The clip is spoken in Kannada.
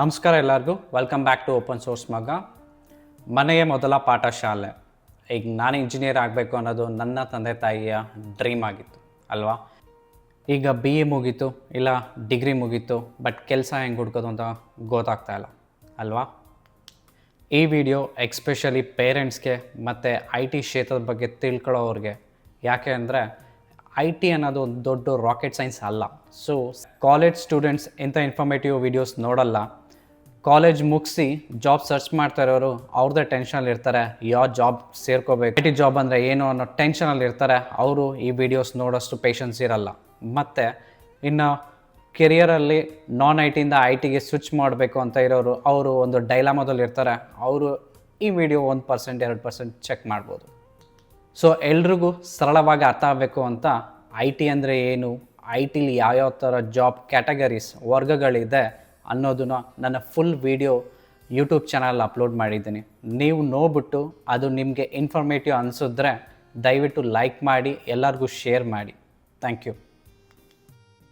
ನಮಸ್ಕಾರ ಎಲ್ಲರಿಗೂ. Welcome back to open source ಮಗ ಮನೆಯೇ ಮೊದಲ ಪಾಠ ಶಾಲೆ ಈಗ ನಾನು ಇಂಜಿನಿಯರ್ ಆಗಬೇಕು ಅನ್ನೋದು ನನ್ನ ತಂದೆ ತಾಯಿಯ ಡ್ರೀಮ್ ಆಗಿತ್ತು, ಅಲ್ವಾ? ಈಗ ಬಿ ಎ ಮುಗೀತು, ಇಲ್ಲ ಡಿಗ್ರಿ ಮುಗೀತು ಬಟ್ ಕೆಲಸ ಹೆಂಗೆ ಹುಡ್ಕೋದು ಅಂತ ಗೊತ್ತಾಗ್ತಾ ಇಲ್ಲ, ಅಲ್ವಾ? ಈ ವಿಡಿಯೋ ಎಕ್ಸ್ಪೆಷಲಿ ಪೇರೆಂಟ್ಸ್ಗೆ ಮತ್ತು ಐ ಟಿ ಕ್ಷೇತ್ರದ ಬಗ್ಗೆ ತಿಳ್ಕೊಳ್ಳೋರಿಗೆ ಯಾಕೆ ಅಂದರೆ ಐ ಟಿ ಅನ್ನೋದು ಒಂದು ದೊಡ್ಡ ರಾಕೆಟ್ ಸೈನ್ಸ್ ಅಲ್ಲ. ಸೊ ಕಾಲೇಜ್ ಸ್ಟೂಡೆಂಟ್ಸ್ ಇಂಥ ಇನ್ಫಾರ್ಮೇಟಿವ್ ವಿಡಿಯೋಸ್ ನೋಡಲ್ಲ. ಕಾಲೇಜ್ ಮುಗಿಸಿ ಜಾಬ್ ಸರ್ಚ್ ಮಾಡ್ತಾ ಇರೋರು ಅವ್ರದ್ದೇ ಟೆನ್ಷನಲ್ಲಿ ಇರ್ತಾರೆ ಯಾವ ಜಾಬ್ ಸೇರ್ಕೋಬೇಕು? ಐ ಟಿ ಜಾಬ್ ಅಂದರೆ ಏನು ಅನ್ನೋ ಟೆನ್ಷನಲ್ಲಿ ಇರ್ತಾರೆ ಅವರು ಈ ವಿಡಿಯೋಸ್ ನೋಡೋಷ್ಟು ಪೇಷನ್ಸ್ ಇರಲ್ಲ. ಮತ್ತು ಇನ್ನು ಕೆರಿಯರಲ್ಲಿ ನಾನ್ ಐ ಟಿಯಿಂದ ಐ ಟಿಗೆ ಸ್ವಿಚ್ ಮಾಡಬೇಕು ಅಂತ ಇರೋರು, ಅವರು ಒಂದು ಡೈಲಾಮದಲ್ಲಿ ಇರ್ತಾರೆ. ಅವರು ಈ ವಿಡಿಯೋ ಒಂದು ಪರ್ಸೆಂಟ್ ಎರಡು ಪರ್ಸೆಂಟ್ ಚೆಕ್ ಮಾಡ್ಬೋದು. ಸೊ ಎಲ್ರಿಗೂ ಸರಳವಾಗಿ ಅರ್ಥ ಆಗಬೇಕು ಅಂತ ಐ ಟಿ ಅಂದರೆ ಏನು? ಐ ಟಿಲಿ ಯಾವ್ಯಾವ ಥರ ಜಾಬ್ ಕ್ಯಾಟಗರೀಸ್ ವರ್ಗಗಳಿದೆ? ಅನ್ನೋದನ್ನ ನನ್ನ full video YouTube channel upload ಮಾಡಿದ್ದೀನಿ. ನೀವು ನೋಡ್ಬಿಟ್ಟು ಅದು ನಿಮಗೆ ಇನ್ಫಾರ್ಮೇಟಿವ್ ಅನಿಸಿದ್ರೆ ದಯವಿಟ್ಟು ಲೈಕ್ ಮಾಡಿ, ಎಲ್ಲರಿಗೂ ಶೇರ್ ಮಾಡಿ. Thank you